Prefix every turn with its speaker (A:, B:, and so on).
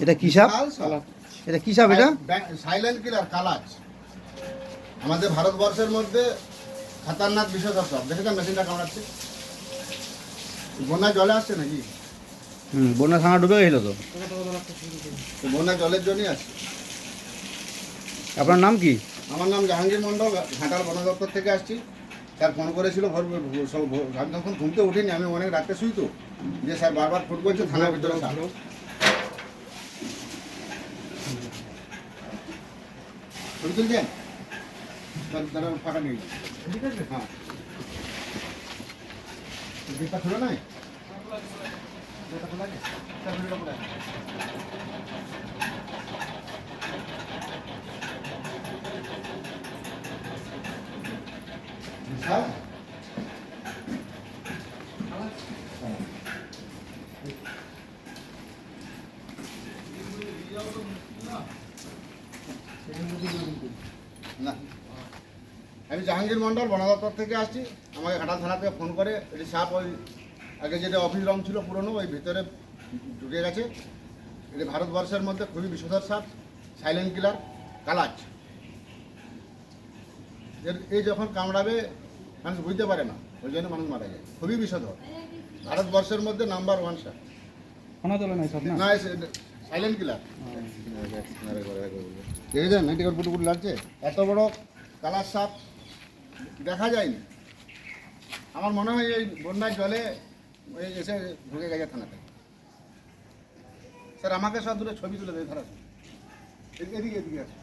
A: এটা কি সাপ? এটা কি সাপ এটা?
B: সাইলেন্ট কিলার কালাজ। আমাদের ভারতবর্ষের মধ্যে খাতারনাক বিষধর সাপ। দেখেছেন মেশিনটা কামড়াচ্ছে? বন্যা জলে আসছে নাকি?
A: হুম বন্যা থানা ডুবে গেছিল তো।
B: বন্যা জলের জন্যই আসছে।
A: আপনার নাম কি?
B: আমার নাম জাহাঙ্গীর মণ্ডল ঘাটাল বন দপ্তর থেকে আসছি। স্যার ফোন করেছিল সব ভোর- আমি তখন ঘুমতে উঠিনি আমি অনেক রাত্রে শুই তো। যে স্যার বারবার ফোন করছে থানার ভিতরে ছবি তুলছেন তার- তারা ফাঁকা নেই হ্যাঁ গেটটা খোলা নাই গেটটা খোলা আছে? স্যার, ভিডিওটা খোলা আছে। স্যার না। আমি জাহাঙ্গীর মন্ডল বন দপ্তর থেকে আসছি। আমাকে ঘাটাল থানা থেকে ফোন করে এটি সাপ ওই আগে যেটা অফিস রং ছিল পুরনো ওই ভিতরে ঢুকে গেছে। এটি ভারতবর্ষের মধ্যে খুবই বিষধর সাপ সাইলেন্ট কিলার কালাচ এর এই যখন কামড়াবে মানুষ বুঝতে পারে না ওই জন্য মানুষ মারা যায়। খুবই বিষধর ভারতবর্ষের মধ্যে নাম্বার ওয়ান সাপ।
C: না
B: সাইলেন্ট কিলার দেখেছেন? নাইটিকার পুটু লাগছে? এত বড় কালার সাপ দেখা যায়নি। আমার মনে হয় এই বন্যার জলে ওই এসে ঢুকে গেছে থানাতে। স্যার, আমাকে সব দুটো ছবি তুলে দেয় ধারা। এদিকে এদিকে আছে